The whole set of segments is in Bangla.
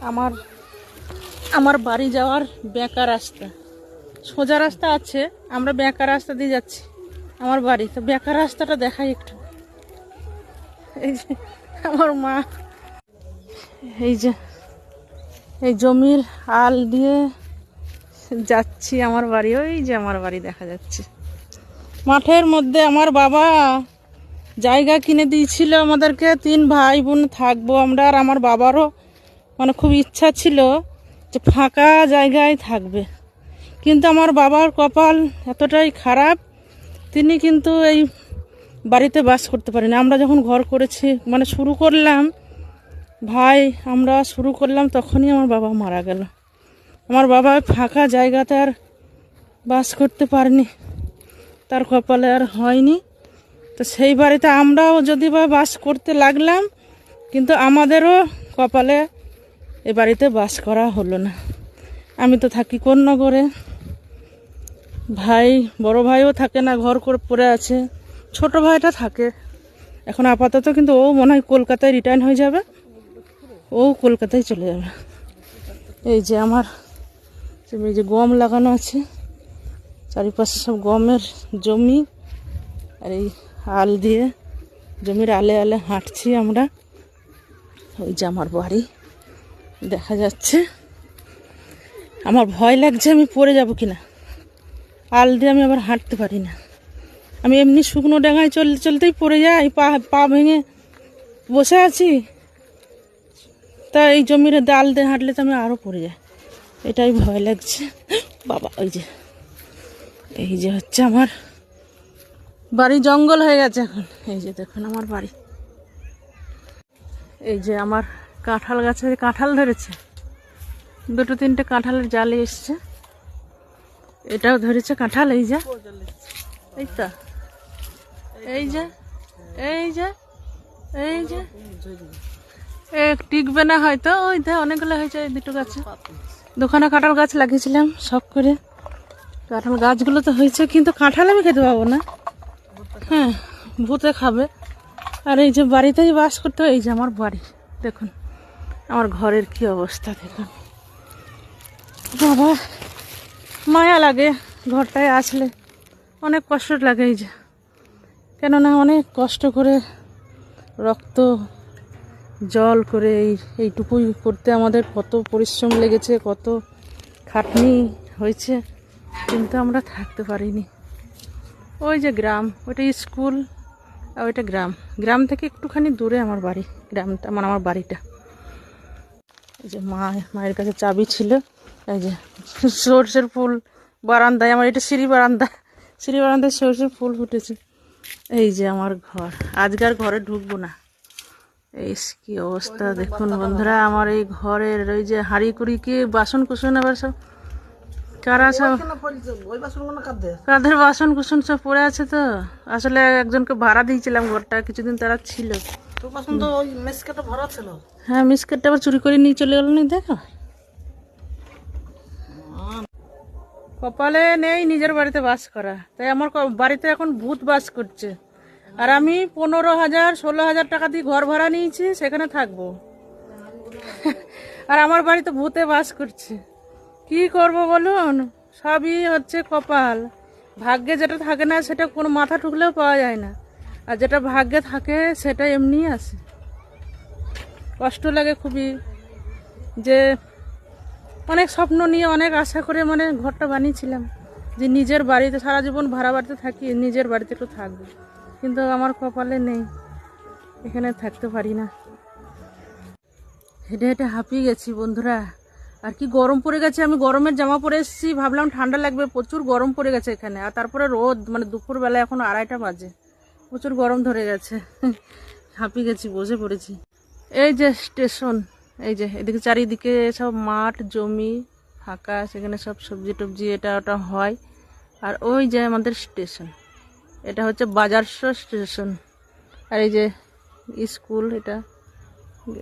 আমার আমার বাড়ি যাওয়ার বেঁকা রাস্তা। সোজা রাস্তা আছে, আমরা বেঁকা রাস্তা দিয়ে যাচ্ছি, আমার বাড়ি। তো বেঁকা রাস্তাটা দেখাই একটু। এই যে, আমার মা। এই যে, এই জমির আল দিয়ে যাচ্ছি আমার বাড়ি, ওই যে আমার বাড়ি দেখা যাচ্ছে। মাঠের মধ্যে আমার বাবা জায়গা কিনে দিয়েছিল আমাদেরকে, তিন ভাই বোন থাকব আমরা আর আমার বাবারও মানে খুব ইচ্ছা ছিল যে ফাঁকা জায়গায় থাকবে। কিন্তু আমার বাবার কপাল এতটাই খারাপ, তিনি কিন্তু এই বাড়িতে বাস করতে পারেন। আমরা যখন ঘর করেছি মানে শুরু করলাম, ভাই আমরা শুরু করলাম, তখনই আমার বাবা মারা গেল। আমার বাবা ফাঁকা জায়গাতে আর বাস করতে পারেনি। তার কপালে আর হয়নি। তো সেই বাড়িতে আমরাও যদি বা বাস করতে লাগলাম, কিন্তু আমাদেরও কপালে এ বাড়িতে বাস করা হলো না। আমি তো থাকি কোন নগরে। ভাই, বড় ভাইও থাকে না, ঘর করে পড়ে আছে। ছোট ভাইটা থাকে। এখন আপাতত কিন্তু ও মনে হয় কলকাতায় রিটার্ন হয়ে যাবে। ও কলকাতায় চলে যাবে। এই যে আমার, এই যে গম লাগানো আছে। চারিপাশে সব গমের জমি আর এই আল দিয়ে জমির আলে আলে হাঁটছি আমরা। ওই যে আমার বাড়ি। দেখা যাচ্ছে। আমার ভয় লাগছে আমি পড়ে যাব কিনা। আল দিয়ে আমি আবার হাঁটতে পারি না। আমি এমনি শুকনো ডাঙায় চলতে চলতেই পড়ে যাই, পা পা ভেঙে বসে আছি। তা এই জমির ডাল দিয়ে হাঁটলে তো আমি আরও পড়ে যাই। এটাই ভয় লাগছে। বাবা, ওই যে, এই যে হচ্ছে আমার বাড়ি জঙ্গল হয়ে গেছে এখন। এই যে দেখুন আমার বাড়ি। এই যে আমার কাঁঠাল গাছে কাঁঠাল ধরেছে। দুটো তিনটে কাঁঠালের জালে এসছে। এটাও ধরেছে কাঁঠাল, এই যে। এই তো। এই যে এই যে এই যে। এ, টিকবে না হয়তো। ওই দে, অনেকগুলো হয়েছে এই দুটো গাছে। দোকানে কাঁঠাল গাছ লাগিয়েছিলাম শখ করে। কাঁঠাল গাছগুলো তো হয়েছে, কিন্তু কাঁঠাল আমি খেতে পাবো না। হ্যাঁ ভূতে খাবে। আর এই যে বাড়িতেই বাস করতে এই যে আমার বাড়ি। দেখুন। আমার ঘরের কি অবস্থা দেখুন। বাবা, মায়া লাগে ঘরটায় আসলে। অনেক কষ্ট লাগে এই যে। কেননা অনেক কষ্ট করে রক্ত, জল করে এই এইটুকুই করতে আমাদের কত পরিশ্রম লেগেছে, কত খাটনি হয়েছে, কিন্তু আমরা থাকতে পারিনি। ওই যে গ্রাম, ওইটা স্কুল, আর ওইটা গ্রাম। গ্রাম থেকে একটুখানি দূরে আমার বাড়ি, গ্রামটা মানে আমার বাড়িটা। এই যে মা মায়ের কাছে চাবি ছিল। এই যে সর্ষের ফুল বারান্দায় আমার এটা সিঁড়ি বারান্দা। সিঁড়ি বারান্দায় সর্ষের ফুল ফুটেছে। এই যে আমার ঘর। আজকার ঘরে ঢুকবো না। এই কি অবস্থা। দেখুন বন্ধুরা আমার এই ঘরের ওই যে হাঁড়ি কুড়ি কি বাসন কুসন আবার সব কারা সব কাদের বাসন কুসন সব পড়ে আছে তো? আসলে একজনকে ভাড়া দিয়েছিলাম ঘরটা কিছুদিন তারা ছিল। হ্যাঁ মিসকেটটা আবার চুরি করে নিয়ে চলে গেল নি দেখো। কপালে নেই নিজের বাড়িতে বাস করা। তাই আমার বাড়িতে এখন ভূত বাস করছে। আর আমি পনেরো হাজার, ষোলো হাজার টাকা দিয়ে ঘর ভাড়া নিয়েছি, সেখানে থাকব। আর আমার বাড়িতে ভূতে বাস করছে। কি করব বলুন? সবই হচ্ছে কপাল। ভাগ্যে যেটা থাকে না, সেটা কোনো মাথা ঠুকলেও পাওয়া যায় না। আর যেটা ভাগ্যে থাকে সেটা এমনিই আসে কষ্ট লাগে খুবই। যে অনেক স্বপ্ন নিয়ে অনেক আশা করে মানে ঘরটা বানিয়েছিলাম। যে নিজের বাড়িতে, সারা জীবন ভাড়া বাড়িতে থাকি, নিজের বাড়িতে একটু থাকব। কিন্তু আমার কপালে নেই। এখানে থাকতে পারি না। হেঁটে হেঁটে হাঁপিয়ে গেছি বন্ধুরা। আর কি গরম পড়ে গেছে, আমি গরমের জামা পরে এসেছি, ভাবলাম ঠান্ডা লাগবে, প্রচুর গরম পড়ে গেছে এখানে। আর তারপরে রোদ মানে দুপুরবেলা এখন আড়াইটা বাজে। প্রচুর গরম ধরে গেছে। হাঁপিয়ে গেছি, বসে পড়েছি। এই যে স্টেশন, এই যে এদিকে চারিদিকে সব মাঠ, জমি ফাঁকা সেখানে সব সবজি টবজি, এটা ওটা হয়। আর ওই যে আমাদের স্টেশন, এটা হচ্ছে বাজারশো স্টেশন। আর এই যে স্কুল, এটা,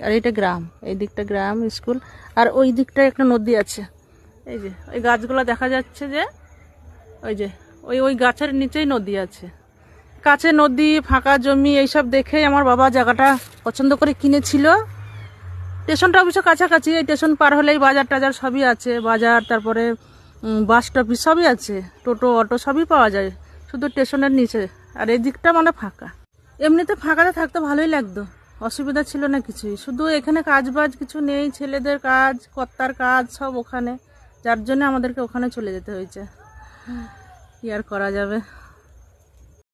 আর এটা গ্রাম, এই দিকটা গ্রাম, স্কুল। আর ওই দিকটা একটা নদী আছে। এই যে, ওই গাছগুলো দেখা যাচ্ছে যে, ওই যে, ওই ওই গাছের নিচেই নদী আছে। কাছে নদী, ফাঁকা জমি, এইসব দেখেই আমার বাবা জায়গাটা পছন্দ করে কিনেছিল। স্টেশনটা অবশ্য কাছাকাছি, এই স্টেশন পার হলেই বাজার টাজার সবই আছে। বাজার, তারপরে বাস স্টপিস সবই আছে। টোটো, অটো সবই পাওয়া যায়, শুধু স্টেশনের নিচে। আর এই দিকটা মানে ফাঁকা। এমনিতে ফাঁকাতে থাকতে ভালোই লাগতো। অসুবিধা ছিল না কিছুই। শুধু এখানে কাজ বাজ কিছু নেই, ছেলেদের কাজ, কর্তার কাজ সব ওখানে। যার জন্য আমাদেরকে ওখানে চলে যেতে হয়েছে। কি আর করা যাবে?